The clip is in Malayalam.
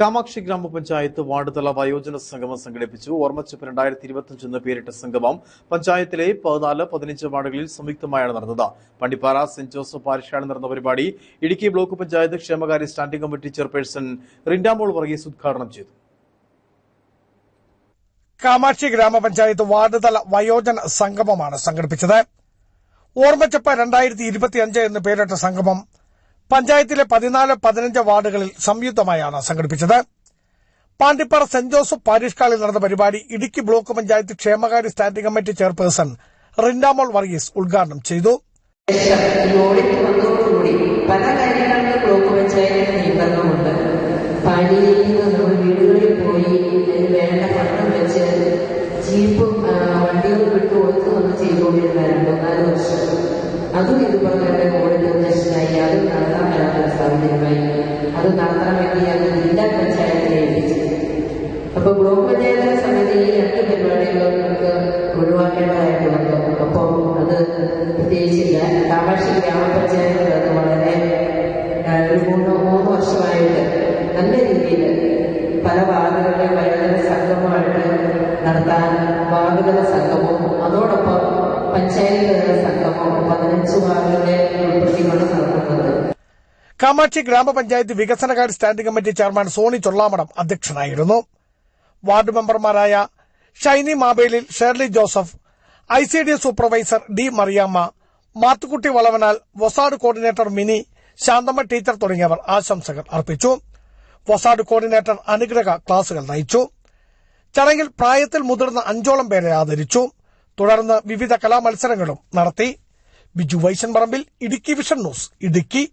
കാമാക്ഷി ഗ്രാമപഞ്ചായത്ത് വാർഡ് തല വയോജന സംഗമം സംഘടിപ്പിച്ചു. ഓർമ്മച്ചപ്പ് രണ്ടായിരത്തി ഇരുപത്തിയഞ്ച് എന്ന് പേരിട്ട സംഗമം പഞ്ചായത്തിലെ പതിനാല് പതിനഞ്ച് വാർഡുകളിൽ സംയുക്തമായാണ് നടന്നത്. പണ്ടിപ്പാറ സെന്റ് ജോസഫ് പാരിഷാണ് നടന്ന പരിപാടി ഇടുക്കി ബ്ലോക്ക് പഞ്ചായത്ത് ക്ഷേമകാര്യ standing committee chairperson Rindamol Varghese ഉദ്ഘാടനം ചെയ്തു. കാമാക്ഷി ഗ്രാമപഞ്ചായത്ത് വാർഡ് തല വയോജന സംഗമമാണ് സംഘടിപ്പിച്ചത്. ഓർമ്മച്ചപ്പ് രണ്ടായിരത്തി ഇരുപത്തിയഞ്ച് എന്ന് പേരിട്ട സംഗമം പഞ്ചായത്തിലെ പതിനാല് പതിനഞ്ച് വാർഡുകളിൽ സംയുക്തമായാണ് സംഘടിപ്പിച്ചത്. പാണ്ടിപ്പാറ സെന്റ് ജോസഫ് പാരിഷ് ഹാളിൽ നടന്ന പരിപാടി ഇടുക്കി ബ്ലോക്ക് പഞ്ചായത്ത് ക്ഷേമകാര്യ standing committee chairperson Rindamol Varghese ഉദ്ഘാടനം ചെയ്തു. പല കാര്യങ്ങളിലും ബ്ലോക്ക് പഞ്ചായത്തിന് നിയന്ത്രണമുണ്ട് പാടിയിൽ നിന്ന് പോയി അതിന് വേണ്ട പണം ജീപ്പും വണ്ടികളും വിട്ടു കൊടുത്ത് നമ്മൾ ചെയ്തുകൊണ്ടിരുന്നായിരുന്നു നാല് വർഷം. അതും ഇതുപോലെ തന്നെ ഓഡിറ്റ് പ്രശ്നമായി അതും നടത്താൻ സാഹചര്യമായി അത് നടത്താൻ വേണ്ടി അത് ജില്ലാ പഞ്ചായത്തിനെ ഏൽപ്പിച്ചു. അപ്പൊ ബ്ലോക്ക് പഞ്ചായത്ത് ഈ രണ്ട് പരിപാടികളും നമുക്ക് ഒഴിവാക്കേണ്ടതായിട്ട് വന്നു അപ്പം അത് പ്രത്യേകിച്ചില്ല. കാമാക്ഷി ഗ്രാമപഞ്ചായത്ത് അത് വളരെ ഒരു മൂന്ന് മൂന്ന് വർഷമായിട്ട് നല്ല രീതിയിൽ പല വാർഡുകളുടെ വയോജന സംഘമായിട്ട് നടത്താൻ വാർഡുതല സംഗമവും അതോടൊപ്പം പഞ്ചായത്ത് തല സംഗമവും പതിനഞ്ച് വാർഡുകളെ ഉൾപ്പെടുത്തിക്കൊണ്ട് നടത്തുന്നത് കാമാക്ഷി ഗ്രാമപഞ്ചായത്ത് വികസനകാര്യ standing committee chairman Soni Chollamadam അധ്യക്ഷനായിരുന്നു. വാർഡ് മെമ്പർമാരായ Shiny Mabelil Shirley Joseph I C D supervisor D Mariyamma Mathukutty Valavanal Vosard coordinator Mini Santhamma teacher തുടങ്ങിയവർ ആശംസകൾ അർപ്പിച്ചു. വൊസാഡ് കോർഡിനേറ്റർ അനുഗ്രഹ ക്ലാസുകൾ നയിച്ചു. ചടങ്ങിൽ പ്രായത്തിൽ മുതിർന്ന അഞ്ചോളം പേരെ ആദരിച്ചു. തുടർന്ന് വിവിധ കലാമത്സരങ്ങളും നടത്തി. Biju Vaishan Parambil Idukki vision news Idukki.